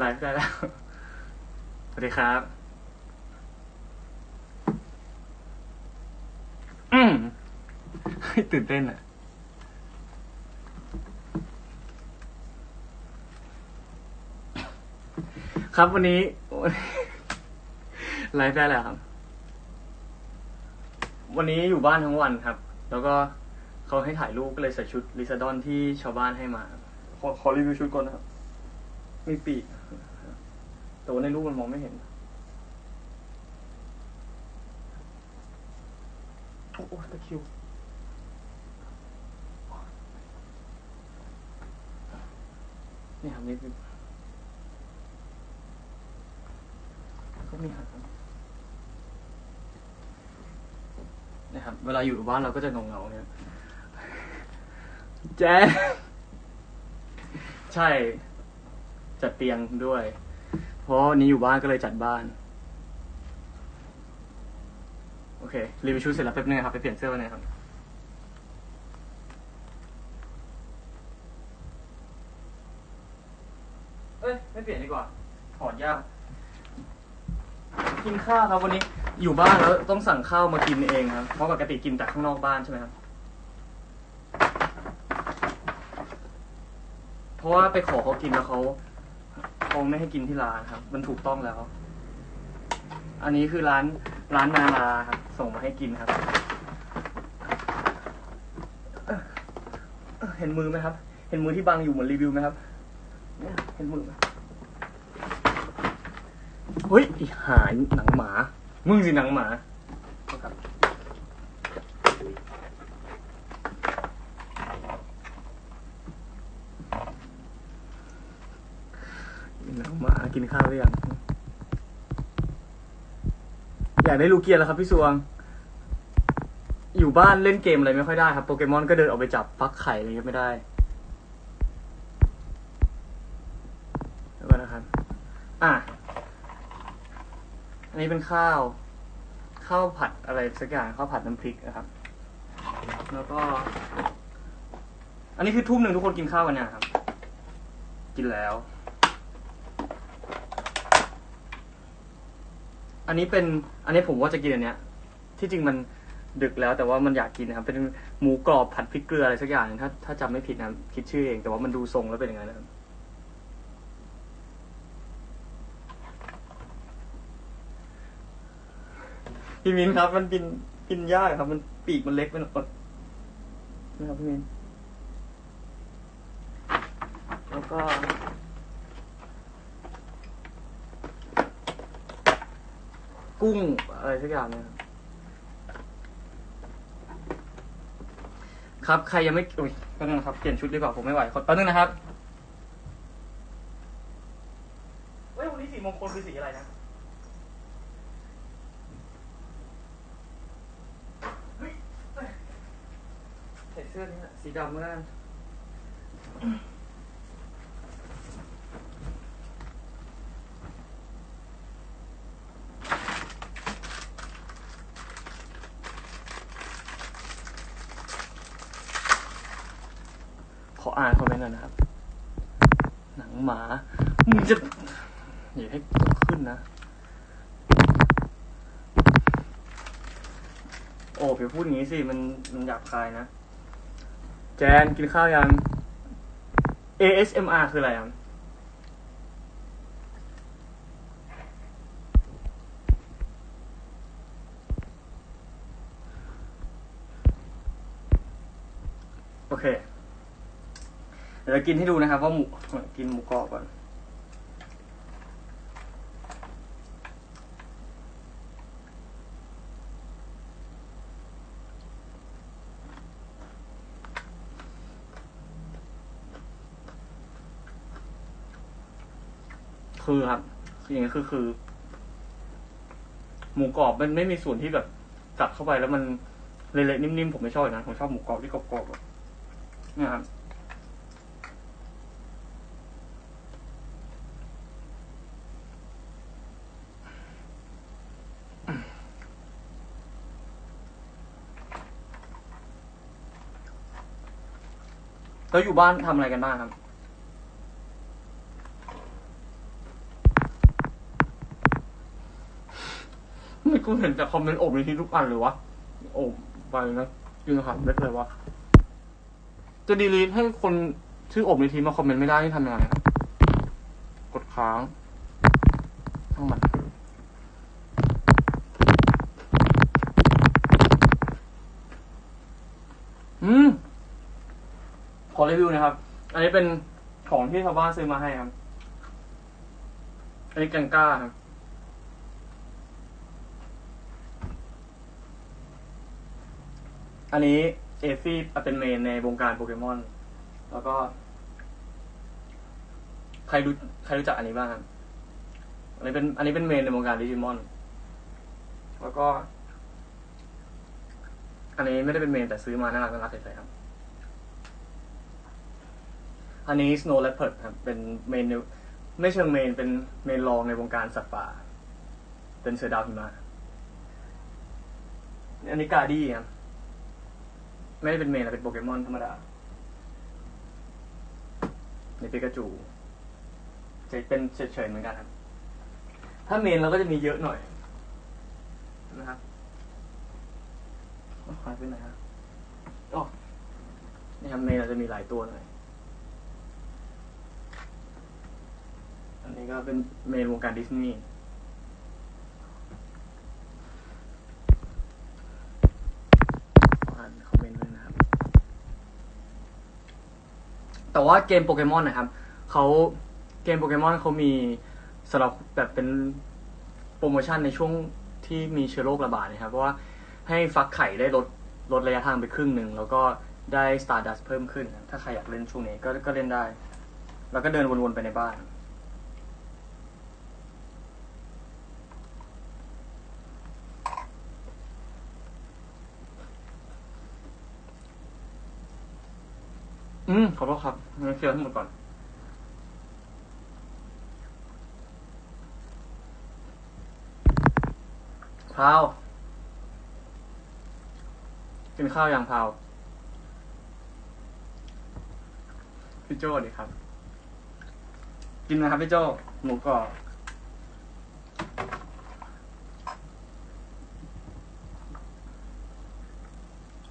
ไลฟ์ได้แล้ว สวัสดีครับ อืมตื่นเต้นอะครับวันนี้ไลฟ์ได้แล้วครับ วันนี้อยู่บ้านทั้งวันครับ แล้วก็เขาให้ถ่ายรูปก็เลยใส่ชุดลิซาดอนที่ชาวบ้านให้มา ขอขอรีวิวชุดก่อนนะครับ มีปีกแต่ว่าในรูปมันมองไม่เห็นโอ้โหตะคริวนี่ครับนี่คือก็มีหางนะครับ เวลาอยู่บ้านเราก็จะเงาเงาๆเนี่ยแจ๊คใช่ จัดเตียงด้วย เพราะนี้อยู่บ้านก็เลยจัดบ้าน โอเค รีวิวชุดเสร็จแล้วแป๊บนึงครับ ไปเปลี่ยนเสื้อกันนะครับเอ้ย ไม่เปลี่ยนดีกว่า ถอดยาก กินข้าวครับวันนี้ อยู่บ้านแล้วต้องสั่งข้าวมากินเองครับ เพราะปกติกินแต่ข้างนอกบ้านใช่ไหมครับ เพราะว่าไปขอเขากินแล้วเขา เขาไม่ให้กินที่ร้านครับ มันถูกต้องแล้ว อันนี้คือร้านร้านนาราครับ ส่งมาให้กินครับ เห็นมือไหมครับ เห็นมือที่บังอยู่เหมือนรีวิวไหมครับ เห็นมือไหมเฮ้ยอ้หายหนังหมา มึงสิหนังหมาครับ หนังห มากินข้าวหรือยังอยากได้ลูกเกียร์แล้วครับพี่สวง อยู่บ้านเล่นเกมอะไรไม่ค่อยได้ครับ โปเกมอนก็เดินออกไปจับฟักไข่อะไรก็ไม่ได้แล้วก็นะครับ อะ อันนี้เป็นข้าว ข้าวผัดอะไรสักอย่างข้าวผัดน้ำพริกนะครับ แล้วก็ อันนี้คือทุ่มหนึ่งทุกคนกินข้าวกันเนี่ยครับ กินแล้ว อันนี้เป็นอันนี้ผมว่าจะกินอันเนี้ย ที่จริงมันดึกแล้วแต่ว่ามันอยากกินนะครับ เป็นหมูกรอบผัดพริกเกลืออะไรสักอย่างถ้าถ้าจำไม่ผิดนะคิดชื่อเอง แต่ว่ามันดูทรงแล้วเป็นอย่างนั้นนะครับพี่มินครับ มันกินกินยากครับ มันปีกมันเล็กไปหน่อยนะครับพี่มินแล้วก็ กุ้งอะไรสักอย่างเนี่ยครับใครยังไม่อุ้ยแป๊บนึงนะครับเปลี่ยนชุดดีกว่าผมไม่ไหวขอแป๊บนึงนะครับเฮ้ยวันนี้สีมงคลคือสีอะไรนะเฮ้ยใส่เสื้อนี้แหละสีดำก็ได้ข อ่านคอมเมนต์หน่อยนะครับ หนังหมา มึงจะอย่าให้ขึ้นนะ โอ้อย่าพูดงี้สิ มันมันหยาบคายนะ แจนกินข้าวยัง ASMR คืออะไรอะโอเค เดี๋ยวจะกินให้ดูนะครับว่าหมูกินหมูกรอบก่อนคือครับคืออย่างนี้คือคือ หมูกรอบมันไม่มีส่วนที่แบบกัดเข้าไปแล้วมันเละๆนิ่มๆผมไม่ชอบนั้นผมชอบหมูกรอบที่กรอบๆเนี่ยครับ เราอยู่บ้านทำอะไรกันบ้างครับ ไม่กูเห็นแต่คอมเมนต์อบในที่ทุกอันเลยวะอบไปนะยืนขำเล็กเลยวะจะดีลีทให้คนชื่ออบในทีมาคอมเมนต์ไม่ได้ที่ทำยังไงครับกดค้างทั้งหมดอืม อรีวิวนะครับ อันนี้เป็นของที่ชาวบ้านซื้อมาให้ครับ อันนี้แกงก้าครับ อันนี้เอฟี่เป็นเมนในวงการโปเกมอน แล้วก็ ใครรู้ใครรู้จักอันนี้บ้างครับ อันนี้เป็น อันนี้เป็นเมนในวงการดิจิมอน แล้วก็ อันนี้ไม่ได้เป็นเมนแต่ซื้อมาน่ารักน่ารักเฉยๆครับ อันนี้ Snow Leopard ครับ เป็นเมนไม่เชิงเมน เป็นเมนรองในวงการสัตว์ป่า เป็นเสือดาวหิมะอันนี้กาดี้ครับ ไม่ได้เป็นเมนแต่เป็นโปเกมอนธรรมดา ในปิกาจู จะเป็นเฉยๆเหมือนกันครับ ถ้าเมนเราก็จะมีเยอะหน่อย นะครับอ้าวหายไปไหนฮะอ๋อนี่ครับเมนเราจะมีหลายตัวหน่อย อันนี้ก็เป็นเมนวงการดิสนีย์ขออ่านคอมเมนต์ด้วยนะครับ แต่ว่าเกมโปเกมอนนะครับ เขาเกมโปเกมอนเขามีสำหรับแบบเป็นโปรโมชั่นในช่วงที่มีเชื้อโรคระบาดนะครับเพราะว่าให้ฟักไข่ได้ลดลดระยะทางไปครึ่งหนึ่ง แล้วก็ได้ Stardust เพิ่มขึ้น ถ้าใครอยากเล่นช่วงนี้ก็ก็เล่นได้ แล้วก็เดินวนๆไปในบ้าน อืมขอโทษครับเคลียร์ทั้งหมดก่อน พาว กินข้าวอยังพาว พี่โจ้ดีครับ กินนะครับพี่โจ้หมูกรอบ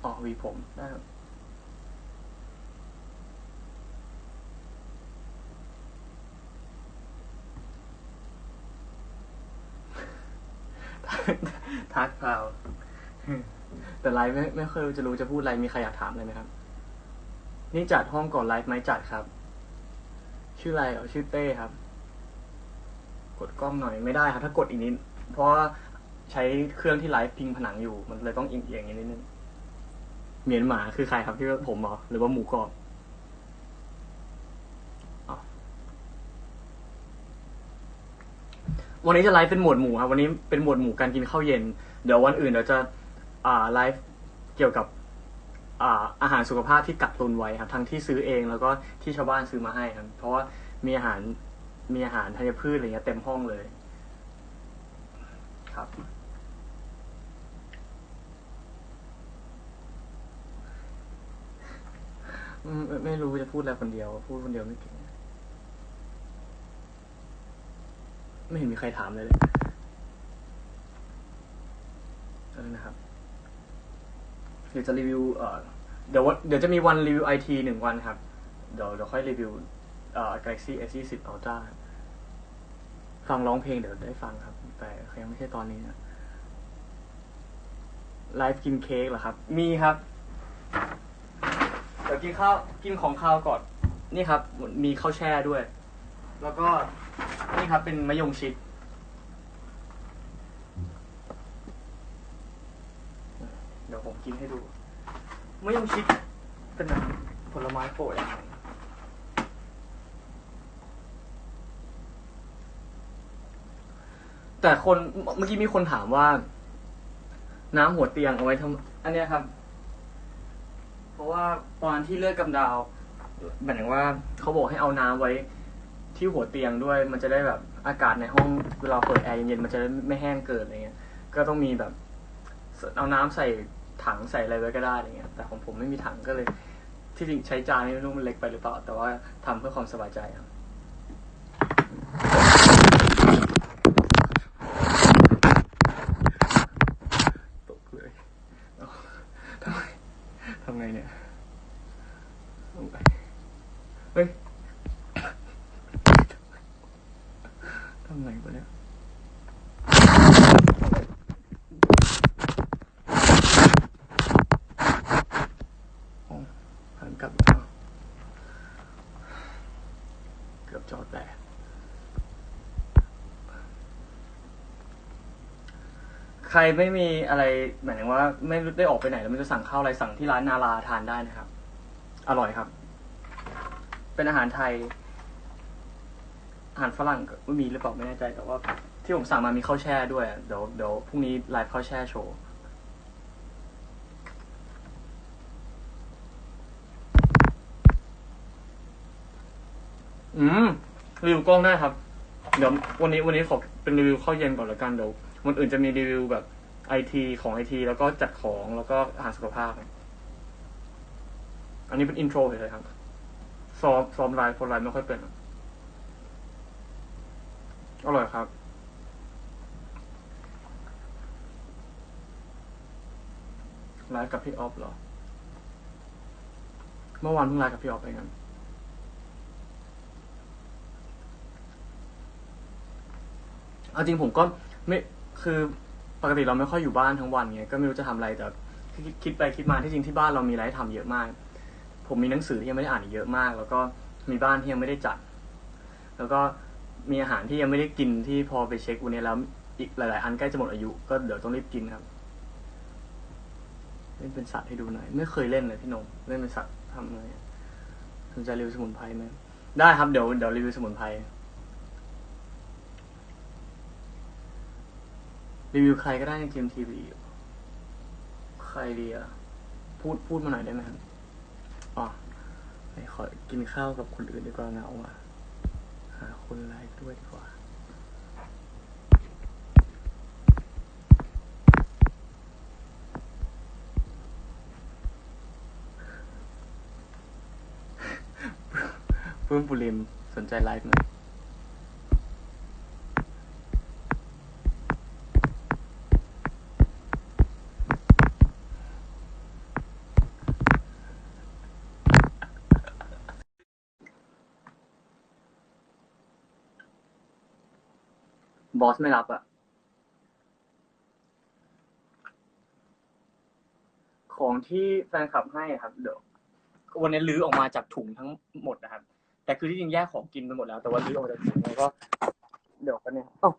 อ๋อวีผมได้ครับ ทักเปล่าแต่ไลฟ์ไม่ไม่เคยจะรู้จะพูดอะไรมีใครอยากถามเลยไหมครับ นี่จัดห้องก่อนไลฟ์ไหมจัดครับ ชื่ออะไรเหรอชื่อเต้ครับ กดกล้องหน่อยไม่ได้ครับ ถ้ากดอีกนิดเพราะใช้เครื่องที่ไลฟ์พิงผนังอยู่ มันเลยต้องเอียงเอียงอย่างนี้นิดนึงเหมียนหมาคือใครครับที่ผมเหรอหรือว่าหมูกรอบอ๋อ วันนี้จะไลฟ์เป็นหมวดหมู่ครับ วันนี้เป็นหมวดหมู่การกินข้าวเย็น เดี๋ยววันอื่นเดี๋ยวจะอ่าไลฟ์เกี่ยวกับอ่าอาหารสุขภาพที่กักตุนไว้ครับ ทั้งที่ซื้อเองแล้วก็ที่ชาวบ้านซื้อมาให้ครับ เพราะว่ามีอาหารมีอาหารธัญพืชอะไรเงี้ยเต็มห้องเลย ครับ ไม่รู้จะพูดอะไรคนเดียว พูดคนเดียวไม่เก่ง ไม่เห็นมีใครถามเลยเลยเออนะครับ เดี๋ยวจะรีวิวเอ่อเดี๋ยววันเดี๋ยวจะมีวันรีวิวไอทีหนึ่งวันครับ เดี๋ยวเดี๋ยวค่อยรีวิวเอ่อ Galaxy S 2 0 Ultra ฟังร้องเพลงเดี๋ยวได้ฟังครับ แต่ยังไม่ใช่ตอนนี้นะไลฟ์กินเค้กเหรอครับ มีครับ เดี๋ยวกินข้าวกินของข้าวก่อน นี่ครับ มีข้าวแช่ด้วย แล้วก็ นี่ครับเป็นมะยงชิด เดี๋ยวผมกินให้ดู มะยงชิดเป็นผลไม้โปรดอย่างหนึ่งแต่คนเมื่อกี้มีคนถามว่า น้ำหัวเตียงเอาไว้ทำอันเนี้ยครับ เพราะว่าตอนที่เลือดกำดาวหมายถึงว่าเขาบอกให้เอาน้ำไว้ ที่หัวเตียงด้วย มันจะได้แบบอากาศในห้องเวลาเปิดแอร์เย็นๆมันจะไม่แห้งเกินอะไรเงี้ย ก็ต้องมีแบบเอาน้ำใส่ถังใส่อะไรไว้ก็ได้อะไรเงี้ย แต่ของผมไม่มีถังก็เลย ที่จริงใช้จานนี่ไม่รู้มันเล็กไปหรือเปล่า แต่ว่าทำเพื่อความสบายใจครับ ทำไงเนี่ยเฮ้ยทำไงวะเนี่ย อ๋อหันกลับมาเกือบจอแตก ใครไม่มีอะไรหมายถึงว่า ไม่ได้ออกไปไหนแล้วไม่จะสั่งข้าวอะไรสั่งที่ร้านนาราทานได้นะครับ อร่อยครับ เป็นอาหารไทย อาหารฝรั่งก็ไม่มีหรือเปล่าไม่แน่ใจแต่ว่า ที่ผมสั่งมามีข้าวแช่ด้วยเดี๋ยวเดี๋ยวพรุ่งนี้ไลฟ์ข้าวแช่โชว์อืมรีวิวกล้องได้ครับ เดี๋ยววันนี้วันนี้ขอเป็นรีวิวข้าวเย็นก่อนละกันเดี๋ยว วันอื่นจะมีรีวิวแบบไอทีของไอทีแล้วก็จัดของแล้วก็อาหารสุขภาพ อันนี้เป็นอินโทรเฉยๆครับ ซ้อมซ้อมไลฟ์คนไลฟ์ไม่ค่อยเป็นอะอร่อยครับ ไลฟ์กับพี่ออฟเหรอ เมื่อวานเพิ่งไลฟ์กับพี่ออฟไปงั้นเอาจริงผมก็ไม่ คือปกติเราไม่ค่อยอยู่บ้านทั้งวันไงก็ไม่รู้จะทำอะไรแต่คิดคิดไปคิดมาที่จริงที่บ้านเรามีอะไรให้ทำเยอะมาก ผมมีหนังสือที่ยังไม่ได้อ่านอีกเยอะมาก แล้วก็มีบ้านที่ยังไม่ได้จัด แล้วก็มีอาหารที่ยังไม่ได้กินที่พอไปเช็ควันนี้แล้วอีกหลาย ๆ อันใกล้จะหมดอายุก็เดี๋ยวต้องรีบกินครับเล่นเป็นสัตว์ให้ดูหน่อย ไม่เคยเล่นเลยพี่นงเล่นเป็นสัตว์ทำไงสนใจรีวิวสมุนไพรไหมได้ครับเดี๋ยวเดี๋ยวรีวิวสมุนไพร รีวิวใครก็ได้ในเกมทีวีใครดีอะพูดพูดมาหน่อยได้ไหมครับอ๋อไปขอกินข้าวกับคนอื่นดีกว่าเหงาอะหาคนไลฟ์ด้วยดีกว่าเพิ่มปุริมสนใจไลฟ์ไหม บอสไม่รับอะของที่แฟนคลับให้อะครับเดี๋ยววันนี้ลื้อออกมาจากถุงทั้งหมดนะครับ แต่คือที่จริงแยกของกินไปหมดแล้ว แต่ว่าลื้อออกมาจากถุงแล้วก็ เดี๋ยวกันเนี่ยเอ้า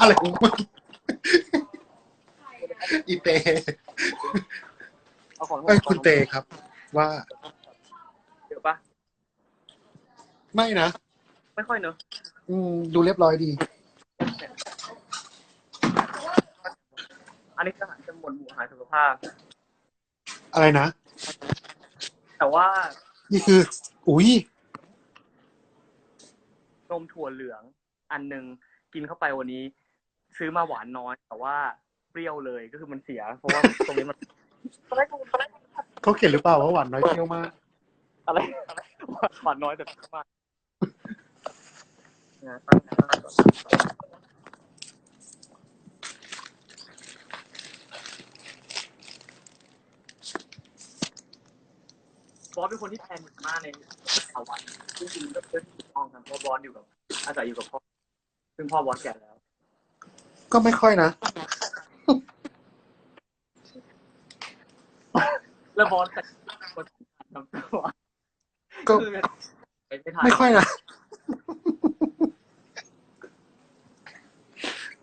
อะไรของมึงอีเตเอาของเอ้ยคุณเตครับ ว่า เดี๋ยวปะไม่นะ ไม่ค่อยเนอะ อืม ดูเรียบร้อยดี อันนี้ก็อาหารจะหมวดหมู่อาหารสุขภาพ อะไรนะ แต่ว่านี่คือ อุ้ยนมถั่วเหลืองอันหนึ่งกินเข้าไปวันนี้ ซื้อมาหวานน้อย แต่ว่าเปรี้ยวเลยก็คือมันเสีย เพราะว่าตรงนี้มันเขาเขียนหรือเปล่าว่าหวานน้อยเปรี้ยวมากอะไรหวานน้อยแต่เปรี้ยวมากนะตั้งตั้งก่อน บอสเป็นคนที่แพนิคมากในภาวะจริงๆก็เป็นถูกต้องครับเพราะบอสอยู่กับอาศัยอยู่กับพ่อ ซึ่งพ่อบอสแก่แล้ว ก็ไม่ค่อยนะ แล้วบอสแต่คนทำตัวก็ คือไปไม่ทันไม่ค่อยนะ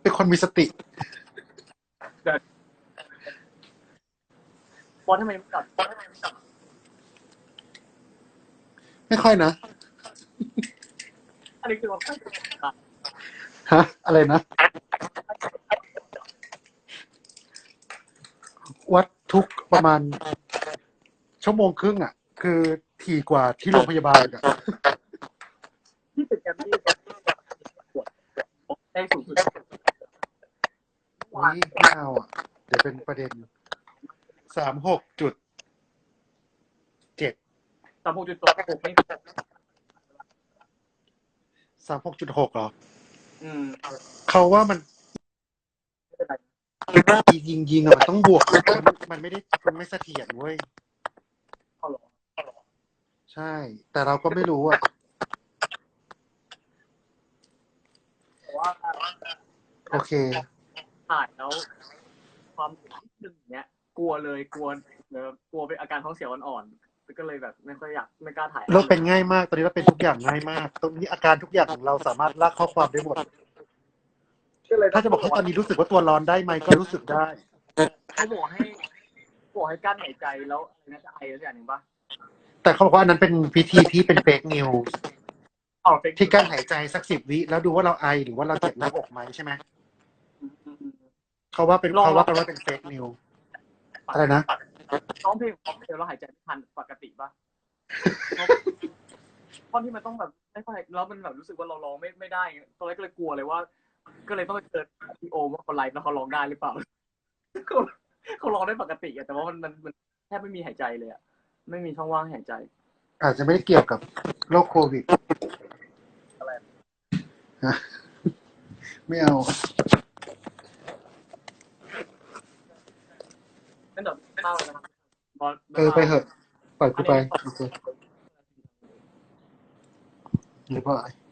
เป็นคนมีสติบอสทำไมไม่กลับบอสทำไมไม่กลับไม่ค่อยนะ อันนี้คือว่าฮะ อะไรนะ วัดทุกประมาณ ชั่วโมงครึ่งอะ คือถี่กว่าที่โรงพยาบาลอะที่ตึกแกรมมี่ปวดได้สูงสุด อุ้ยไม่เอาอะ เดี๋ยวเป็นประเด็นสามหกจุดเจ็ดสามหกจุดตัวหกไม่สามหกจุดหกเหรอ อืมเขาว่ามันไม่เป็นไรยิงยิงๆอะมันต้องบวกมันมันไม่ได้มันไม่เสถียรเว้ยเอาเหรอใช่ แต่เราก็ไม่รู้อะแต่ว่าโอเค ถ่ายแล้ว ความรู้สึกหนึ่งเนี้ย กลัวเลยกลัวเออกลัวเป็นอาการท้องเสียอ่อนๆก็เลยแบบไม่ค่อยอยากไม่กล้าถ่ายเราเป็นง่ายมากตอนนี้เราเป็นทุกอย่างง่ายมาก ตรงนี้อาการทุกอย่างของเราสามารถลากข้อความได้หมดก็เลยถ้าจะบอกว่าตอนนี้รู้สึกว่าตัวร้อนได้ไหมก็รู้สึกได้เขาบอกให้บอกให้กั้นหายใจแล้วอะไรนะจะไออะไรอย่างหนึ่งปะแต่เขาบอกว่าอันนั้นเป็นพิธีที่เป็นเฟกนิวอ๋อเป็นที่กั้นหายใจสักสิบวิแล้วดูว่าเราไอหรือว่าเราเจ็บหน้าอกไหมใช่ไหมอืมอืมอืม เขาว่าเป็นลองเขาว่ากันว่าเป็นเฟกนิวอะไรนะร้องเพลงร้องเพลงแล้วหายใจไม่ทันปกติปะเพราะที่มันต้องแบบไม่ค่อยแล้วมันแบบรู้สึกว่าเราร้องไม่ไม่ได้ไงตอนแรกก็เลยกลัวเลยว่า ก็เลยต้องไปเจอพี่โอมว่าคนไลฟ์แล้วเขาร้องได้หรือเปล่าเขาเขาร้องได้ปกติอะแต่ว่ามันมันมันแทบไม่มีหายใจเลยอะไม่มีช่องว่างให้หายใจ อาจจะไม่ได้เกี่ยวกับโรคโควิดอะไรฮะไม่เอา นั่นเดี๋ยวเล่าเลยนะครับบอลเออไปเถอะปล่อยกูไปโอเคหรือเปล่า